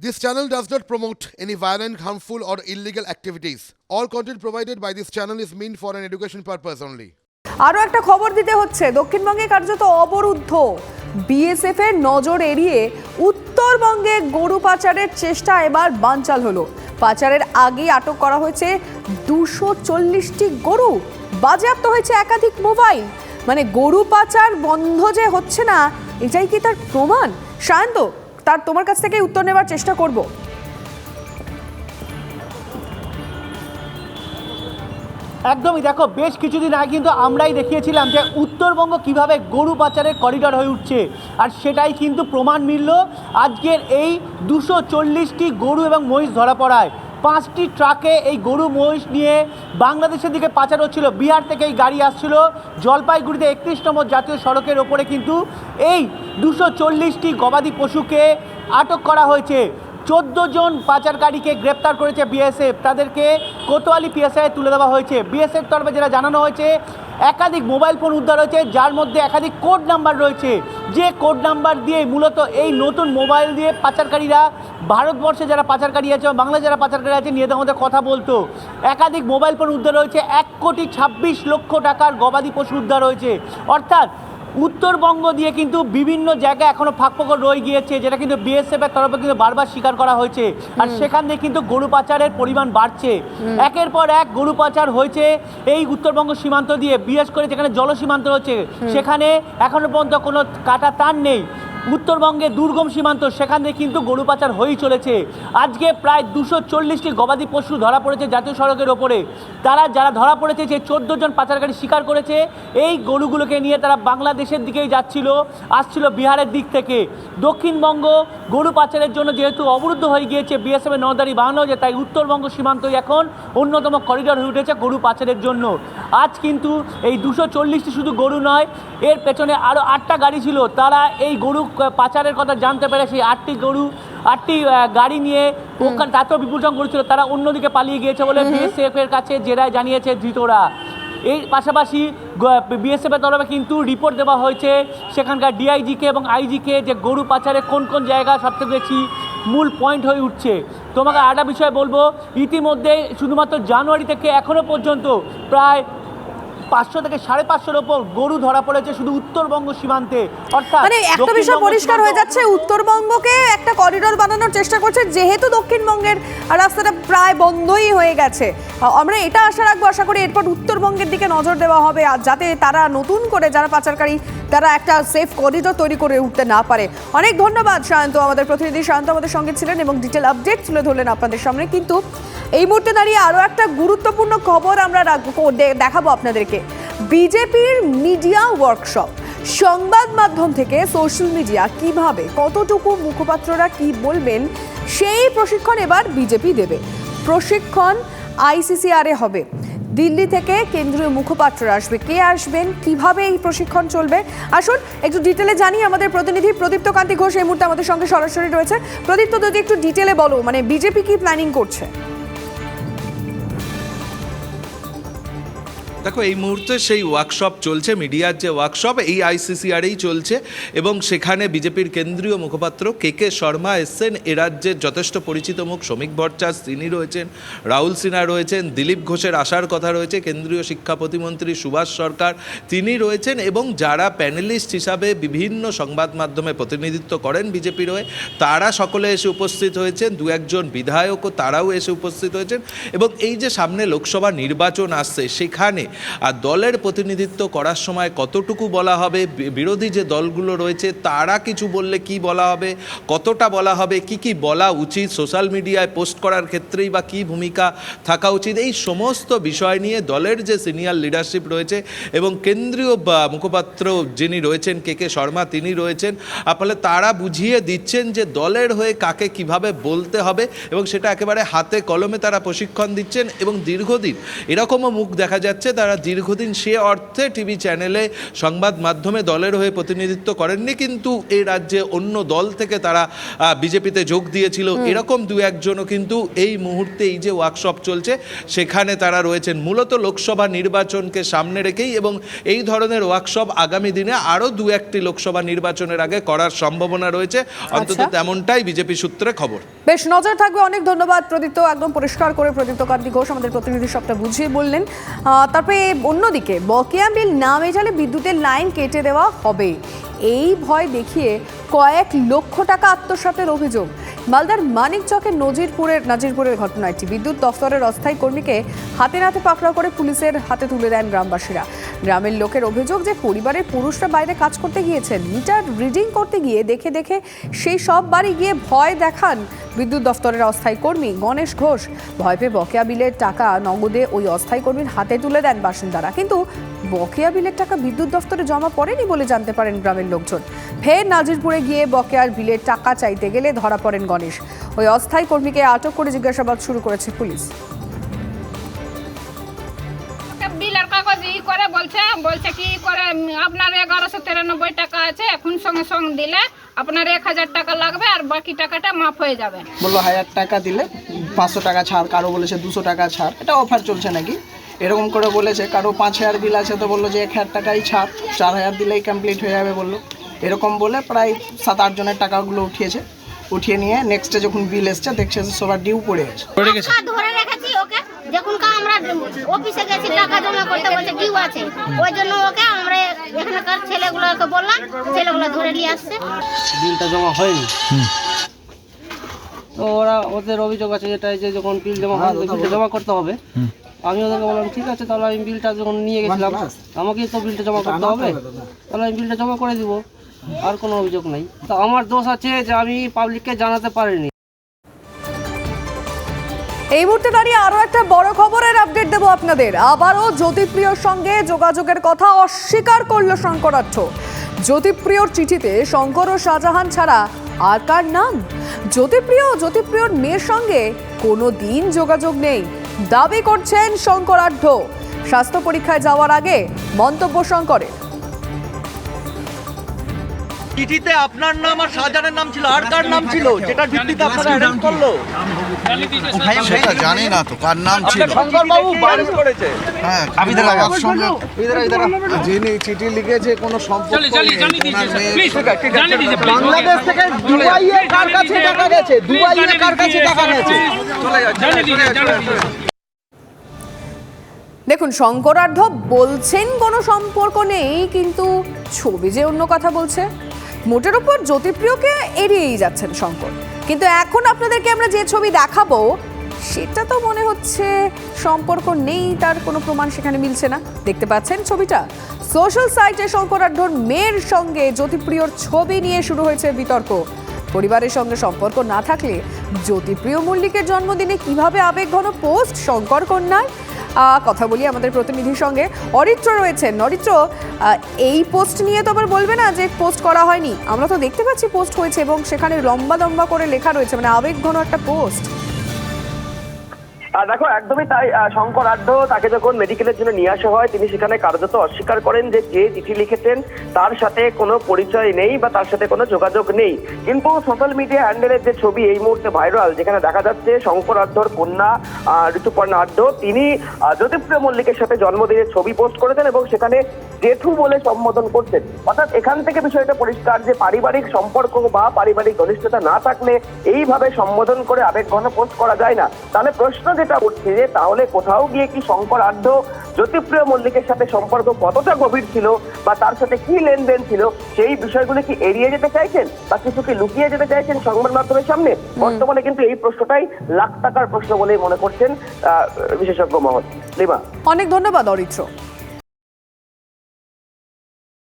This channel does not promote any violent, harmful, or illegal activities. All content provided by this channel is meant for an education purpose only. আরও একটা খবর দিতে হচ্ছে। দক্ষিণবঙ্গে কার্যত অবরুদ্ধ। বিএসএফ এর নজর এড়িয়ে উত্তরবঙ্গে গরু পাচারের চেষ্টা এবার বানচাল হলো। পাচারের আগেই আটক করা হয়েছে দুশো চল্লিশটি গরু। বাজেয়াপ্ত হয়েছে একাধিক মোবাইল। মানে গরু পাচার বন্ধ যে হচ্ছে না এটাই কি তার প্রমাণ? শায়ন্ত তার তোমার কাছ থেকে উত্তর নেবার চেষ্টা করব। একদমই দেখো, বেশ কিছুদিন আগে কিন্তু আমরাই দেখিয়েছিলাম যে উত্তরবঙ্গ কীভাবে গরু পাচারের করিডর হয়ে উঠছে। আর সেটাই কিন্তু প্রমাণ মিলল আজকের এই দুশো চল্লিশটি গরু এবং মহিষ ধরা পড়ায়। পাঁচটি ট্রাকে এই গরু মহিষ নিয়ে বাংলাদেশের দিকে পাচার হচ্ছিল। বিহার থেকে এই গাড়ি আসছিল। জলপাইগুড়িতে একত্রিশ নম্বর জাতীয় সড়কের ওপরে কিন্তু এই দুশো চল্লিশটি গবাদি পশুকে আটক করা হয়েছে। চোদ্দ জন পাচারকারীকে গ্রেপ্তার করেছে বিএসএফ। তাদেরকে কোতোয়ালি পিএসআই তুলে দেওয়া হয়েছে। বিএসএফ তরফে যেটা জানানো হয়েছে, একাধিক মোবাইল ফোন উদ্ধার হয়েছে, যার মধ্যে একাধিক কোড নাম্বার রয়েছে। যে কোড নাম্বার দিয়ে মূলত এই নতুন মোবাইল দিয়ে পাচারকারীরা, ভারতবর্ষে যারা পাচারকারী আছে বা বাংলায় যারা পাচারকারী আছে নিজেদের মধ্যে কথা বলতো। একাধিক মোবাইল ফোন উদ্ধার হয়েছে, এক কোটি ছাব্বিশ লক্ষ টাকার গবাদি পশু উদ্ধার হয়েছে। অর্থাৎ উত্তরবঙ্গ দিয়ে কিন্তু বিভিন্ন জায়গায় এখনও ফাঁক রয়ে গিয়েছে যেটা কিন্তু বিএসএফ এর তরফে কিন্তু বারবার স্বীকার করা হয়েছে। আর সেখান দিয়ে কিন্তু গরু পাচারের পরিমাণ বাড়ছে। একের পর এক গরু পাচার হয়েছে এই উত্তরবঙ্গ সীমান্ত দিয়ে বিশেষ করে যেখানে জল সীমান্ত রয়েছে সেখানে এখনও পর্যন্ত কোনো কাটা তার নেই। উত্তরবঙ্গে দুর্গম সীমান্ত, সেখান কিন্তু গরু পাচার হয়েই চলেছে। আজকে প্রায় দুশো চল্লিশটি গবাদি পশু ধরা পড়েছে জাতীয় সড়কের ওপরে। তারা যারা ধরা পড়েছে, যে চোদ্দ জন পাচারকারী স্বীকার করেছে, এই গরুগুলোকে নিয়ে তারা বাংলাদেশের দিকেই যাচ্ছিল, আসছিল বিহারের দিক থেকে। দক্ষিণবঙ্গ গরু পাচারের জন্য যেহেতু অবরুদ্ধ হয়ে গিয়েছে বিএসএফ এর নজরদারি বাড়ানো হয়েছে তাই উত্তরবঙ্গ সীমান্তই এখন অন্যতম করিডর হয়ে উঠেছে গরু পাচারের জন্য। আজ কিন্তু এই দুশো চল্লিশটি শুধু গরু নয়, এর পেছনে আরও আটটা গাড়ি ছিল। তারা এই গরু পাচারের কথা জানতে পেরে সেই আটটি গরু আটটি গাড়ি নিয়ে ওখানে তাতেও বিপুল সংখ্যক গরু ছিল তারা অন্যদিকে পালিয়ে গিয়েছে বলে বিএসএফ এর কাছে জেরায় জানিয়েছে ধৃতরা। এই পাশাপাশি বিএসএফ এর তরফে কিন্তু রিপোর্ট দেওয়া হয়েছে সেখানকার ডিআইজিকে এবং আইজিকে যে গরু পাচারে কোন কোন জায়গা সবথেকে বেশি মূল পয়েন্ট হয়ে উঠছে। তোমাকে আরেকটা বিষয় বলব ইতিমধ্যে শুধুমাত্র জানুয়ারি থেকে এখনও পর্যন্ত প্রায় পাঁচশো থেকে সাড়ে পাঁচশোর ওপর গরু ধরা পড়েছে শুধু উত্তরবঙ্গ সীমান্তে। অর্থাৎ মানে একটা বিষয় পরিষ্কার হয়ে যাচ্ছে উত্তরবঙ্গকে একটা করিডোর বানানোর চেষ্টা করছে যেহেতু দক্ষিণবঙ্গের রাস্তাটা প্রায় বন্ধই হয়ে গেছে। আমরা এটা আশা রাখব আশা করি এরপর উত্তরবঙ্গের দিকে নজর দেওয়া হবে আর যাতে তারা নতুন করে যারা পাচারকারী তারা একটা সেফ করিডোর তৈরি করে উঠতে না পারে। অনেক ধন্যবাদ সায়ন্ত আমাদের প্রতিনিধি সায়ন্ত আমাদের সঙ্গে ছিলেন এবং ডিটেল আপডেট তুলে ধরলেন আপনাদের সামনে। কিন্তু এই মুহূর্তে দাঁড়িয়ে আরও একটা গুরুত্বপূর্ণ খবর আমরা দেখাবো আপনাদেরকে। বিজেপির মিডিয়া ওয়ার্কশপ সংবাদ মাধ্যম থেকে সোশ্যাল মিডিয়া কীভাবে, কতটুকু মুখপাত্ররা কি বলবেন, সেই প্রশিক্ষণ এবার বিজেপি দেবে। প্রশিক্ষণ আইসিসিআরে হবে। দিল্লি থেকে কেন্দ্রীয় মুখপাত্র আসবে। কে আসবেন? কীভাবে এই প্রশিক্ষণ চলবে? আসুন, একটু ডিটেলে জানি আমাদের প্রতিনিধি প্রদীপ্ত কান্তি ঘোষ এই মুহূর্তে আমাদের সঙ্গে সরাসরি রয়েছে। প্রদীপ্ত, যদি একটু ডিটেলে বলো মানে বিজেপি কি প্ল্যানিং করছে? দেখো, এই মুহূর্তে সেই ওয়ার্কশপ চলছে, মিডিয়ার যে ওয়ার্কশপ এই আইসিসিআরেই চলছে এবং সেখানে বিজেপির কেন্দ্রীয় মুখপাত্র কে কে শর্মা এসছেন। এ রাজ্যের যথেষ্ট পরিচিত মুখ শ্রমিক ভট্টাচার্য তিনি রয়েছেন, রাহুল সিনহা রয়েছেন, দিলীপ ঘোষের আসার কথা রয়েছে, কেন্দ্রীয় শিক্ষা প্রতিমন্ত্রী সুভাষ সরকার, তিনি রয়েছেন এবং যারা প্যানেলিস্ট হিসাবে বিভিন্ন সংবাদ মাধ্যমে প্রতিনিধিত্ব করেন বিজেপির হয়ে, তারা সকলে এসে উপস্থিত হয়েছেন, দু একজন বিধায়কও তারাও এসে উপস্থিত হয়েছেন এবং এই যে সামনে লোকসভা নির্বাচন আসছে, সেখানে আর দলের প্রতিনিধিত্ব করার সময় কতটুকু বলা হবে? বিরোধী যে দলগুলো রয়েছে, তারা কিছু বললে কি বলা হবে? কতটা বলা হবে? কি কি বলা উচিত? সোশ্যাল মিডিয়ায় পোস্ট করার ক্ষেত্রেই বা কি ভূমিকা থাকা উচিত? এই সমস্ত বিষয় নিয়ে দলের যে সিনিয়র লিডারশিপ রয়েছে এবং কেন্দ্রীয় মুখপাত্র যিনি রয়েছেন, কে কে শর্মা, তিনি রয়েছেন ফলে তারা বুঝিয়ে দিচ্ছেন যে দলের হয়ে কাকে কীভাবে বলতে হবে এবং সেটা একেবারে হাতে কলমে তারা প্রশিক্ষণ দিচ্ছেন এবং দীর্ঘদিন এরকমও মুখ দেখা যাচ্ছে। তারা দীর্ঘদিন সে অর্থে টিভি চ্যানেলে সংবাদ মাধ্যমে দলের হয়ে প্রতিনিধিত্ব করেননি কিন্তু এই রাজ্যে অন্য দল থেকে তারা বিজেপিতে যোগ দিয়েছিল। এরকম দু একজনও কিন্তু এই মুহূর্তে এই যে ওয়ার্কশপ চলছে সেখানে তারা রয়েছেন। মূলত লোকসভা নির্বাচনকে সামনে রেখেই এবং এই ধরনের ওয়ার্কশপ আগামী দিনে আরও দু একটি লোকসভা নির্বাচনের আগে করার সম্ভাবনা রয়েছে। অন্তত আচ্ছা। তেমনটাই বিজেপি সূত্রে খবর। বেশ নজর থাকবে। অনেক ধন্যবাদ প্রদীপ্ত। একদম পরিষ্কার করে প্রদীপ্ত কান্তি ঘোষ আমাদের প্রতিনিধি সবটা বুঝিয়ে বললেন। আহ, তারপরে অন্যদিকে, বকেয়া বিল না মেজালে বিদ্যুতের লাইন কেটে দেওয়া হবে এই ভয় দেখিয়ে কয়েক লক্ষ টাকা আত্মসাতের অভিযোগ। মালদার মানিক চকের নজিরপুরের নাজিরপুরের ঘটনা একটি বিদ্যুৎ দফতরের অস্থায়ী কর্মীকে হাতে নাতে পাকড়াও করে পুলিশের হাতে তুলে দেন গ্রামবাসীরা। গ্রামের লোকের অভিযোগ যে পরিবারের পুরুষরা বাইরে কাজ করতে গিয়েছেন। মিটার রিডিং করতে গিয়ে দেখে দেখে সেই সব বাড়ি গিয়ে ভয় দেখান বিদ্যুৎ দফতরের অস্থায়ী কর্মী গণেশ ঘোষ। ভয় পেয়ে বকেয়া বিলের টাকা নগদে ওই অস্থায়ী কর্মীর হাতে তুলে দেন বাসিন্দারা। কিন্তু বকেয়া বিলের টাকা বিদ্যুৎ দফতরে জমা পড়েনি বলে জানতে পারেন গ্রামের লোকজন। ফের নাজিরপুরে গিয়ে বকেয়ার বিলের টাকা চাইতে গেলে ধরা পড়েন গণেশ। ওই অস্থায়ী কর্মীকে আটক করে জিজ্ঞাসাবাদ শুরু করেছে পুলিশ। বিলের কাগজ ই করে বলছে বলছে কি করে আপনার এগারোশো তিরানব্বই টাকা আছে এখন সঙ্গে সঙ্গে দিলে আপনার এক হাজার টাকা লাগবে আর বাকি টাকাটা মাফ হয়ে যাবে। বলল হাজার টাকা দিলে পাঁচশো টাকা ছাড় কারও বলেছে দুশো টাকা ছাড় এটা অফার চলছে নাকি? এরকম করে বলেছে কারও পাঁচ হাজার বিল আছে তো বলল যে এক হাজার টাকাই ছাড় চার হাজার দিলেই কমপ্লিট হয়ে যাবে বলল। এরকম বলে প্রায় সাত আট জনের টাকাগুলো উঠিয়েছে। উঠিয়ে নিয়ে নেক্সটে যখন বিল এসছে দেখছে যে সবার ডিউ পড়ে গেছে। টাকা ধরে রেখেছি ওকে যখন কা আমরা অফিসে গেছি টাকা জমা করতে বলছে ডিউ আছে। ওই জন্য ওকে আমরা এখানকার ছেলেগুলোকে বললাম ছেলেগুলো ধরে নিয়ে আসছে। বিলটা জমা হয়নি? তো ওরা ওদের অভিযোগ আছে যেটা যে যখন বিল জমা হয় বিলটা জমা করতে হবে। আমি ওদেরকে বললাম ঠিক আছে তাহলে আমি বিলটা যখন নিয়ে গেছিলাম আমাকেই তো বিলটা জমা করতে হবে। তাহলে আমি বিলটা জমা করে দিব। আর কোনো অভিযোগ নেই। তো আমার দোষ আছে যে আমি পাবলিককে জানাতে পারিনি। এই মুহূর্তে দাঁড়িয়ে আরও একটা বড় খবরের আপডেট দেবো আপনাদের। আবারও জ্যোতিপ্রিয়র সঙ্গে যোগাযোগের কথা অস্বীকার করল শঙ্করার্থ। জ্যোতিপ্রিয়র চিঠিতে শঙ্কর ও শাহজাহান ছাড়া আর কার নাম? জ্যোতিপ্রিয় ও জ্যোতিপ্রিয়র মেয়ের সঙ্গে কোনো দিন যোগাযোগ নেই। দাবি করছেন শঙ্করার্ধ স্বাস্থ্য পরীক্ষায় যাওয়ার আগে মন্তব্য শঙ্করের। চিঠিতে আপনার নাম আর শাহজাহানের নাম ছিল। আর কার নাম ছিল? যেটা ভিত্তিতে আপনারা অ্যারেঞ্জ করল? সেটা জানি না তো কার নাম ছিল? শঙ্কর বাবু বাইরে করেছে? হ্যাঁ যিনি চিঠি লিখেছে কোনো সম্পর্ক নেই। বাংলাদেশ থেকে দুবাইয়ে কার কাছে টাকা গেছে? দুবাইয়ে কার কাছে টাকা গেছে? দেখুন শঙ্করার্ধ বলছেন কোনো সম্পর্ক নেই কিন্তু ছবি যে অন্য কথা বলছে। মোটের উপর জ্যোতিপ্রিয়কে এড়িয়েই যাচ্ছেন শঙ্কর। কিন্তু এখন আপনাদেরকে আমরা যে ছবি দেখাবো সেটা তো মনে হচ্ছে সম্পর্ক নেই তার কোনো প্রমাণ সেখানে মিলছে না। দেখতে পাচ্ছেন ছবিটা। সোশ্যাল সাইটে শঙ্করার্ধর মেয়ের সঙ্গে জ্যোতিপ্রিয়র ছবি নিয়ে শুরু হয়েছে বিতর্ক। পরিবারের সঙ্গে সম্পর্ক না থাকলে জ্যোতিপ্রিয় মল্লিকের জন্মদিনে কীভাবে আবেগঘন পোস্ট শঙ্কর কন্যার আহ, কথা বলি আমাদের প্রতিনিধির সঙ্গে। অরিত্র রয়েছেন অরিত্র এই পোস্ট নিয়ে তো আবার বলবে না যে পোস্ট করা হয়নি। আমরা তো দেখতে পাচ্ছি পোস্ট হয়েছে এবং সেখানে লম্বা লম্বা করে লেখা রয়েছে। মানে আবেগ আবেগঘন একটা পোস্ট দেখো, একদমই তাই শঙ্কর আড্ড তাকে যখন মেডিকেলের জন্য নিয়ে আসা হয়, তিনি সেখানে কার্যত অস্বীকার করেন যে যে চিঠি লিখেছেন, তার সাথে কোনো পরিচয় নেই বা তার সাথে কোনো যোগাযোগ নেই। কিন্তু সোশ্যাল মিডিয়া হ্যান্ডেলের যে ছবি এই মুহূর্তে ভাইরাল যেখানে দেখা যাচ্ছে শঙ্কর আড্ডর কন্যা ঋতুপর্ণা আড্ড, তিনি জ্যোতিপ্রিয় মল্লিকের সাথে জন্মদিনের ছবি পোস্ট করেছেন এবং সেখানে জেঠু বলে সম্বোধন করছেন। অর্থাৎ এখান থেকে বিষয়টা পরিষ্কার যে পারিবারিক সম্পর্ক বা পারিবারিক ঘনিষ্ঠতা না থাকলে এইভাবে সম্বোধন করে আবেগ ঘন পোস্ট করা যায় না। তাহলে প্রশ্ন যেটা উঠছে যে তাহলে কোথাও গিয়ে কি শঙ্কর আড্ড জ্যোতিপ্রিয় মল্লিকের সাথে সম্পর্ক কতটা গভীর ছিল বা তার সাথে কি লেনদেন ছিল সেই বিষয়গুলো কি এড়িয়ে যেতে চাইছেন বা কিছু কি লুকিয়ে যেতে চাইছেন সংবাদ মাধ্যমের সামনে? বর্তমানে কিন্তু এই প্রশ্নটাই লাখ টাকার প্রশ্ন বলেই মনে করছেন আহ, বিশেষজ্ঞ মহল। লিমা অনেক ধন্যবাদ অরিত্র।